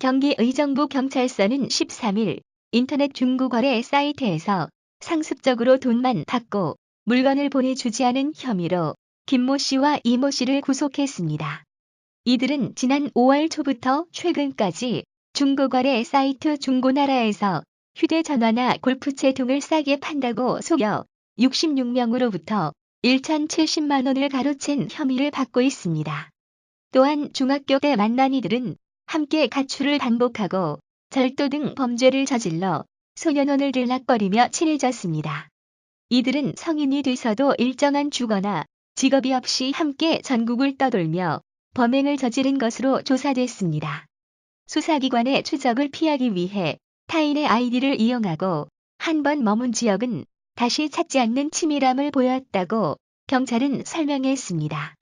경기 의정부 경찰서는 13일 인터넷 중고거래 사이트에서 상습적으로 돈만 받고 물건을 보내주지 않은 혐의로 김모 씨와 이모 씨를 구속했습니다. 이들은 지난 5월 초부터 최근까지 중고거래 사이트 중고나라에서 휴대전화나 골프채 등을 싸게 판다고 속여 66명으로부터 1,070만 원을 가로챈 혐의를 받고 있습니다. 또한 중학교 때 만난 이들은 함께 가출을 반복하고 절도 등 범죄를 저질러 소년원을 들락거리며 친해졌습니다. 이들은 성인이 돼서도 일정한 주거나 직업이 없이 함께 전국을 떠돌며 범행을 저지른 것으로 조사됐습니다. 수사기관의 추적을 피하기 위해 타인의 아이디를 이용하고 한 번 머문 지역은 다시 찾지 않는 치밀함을 보였다고 경찰은 설명했습니다.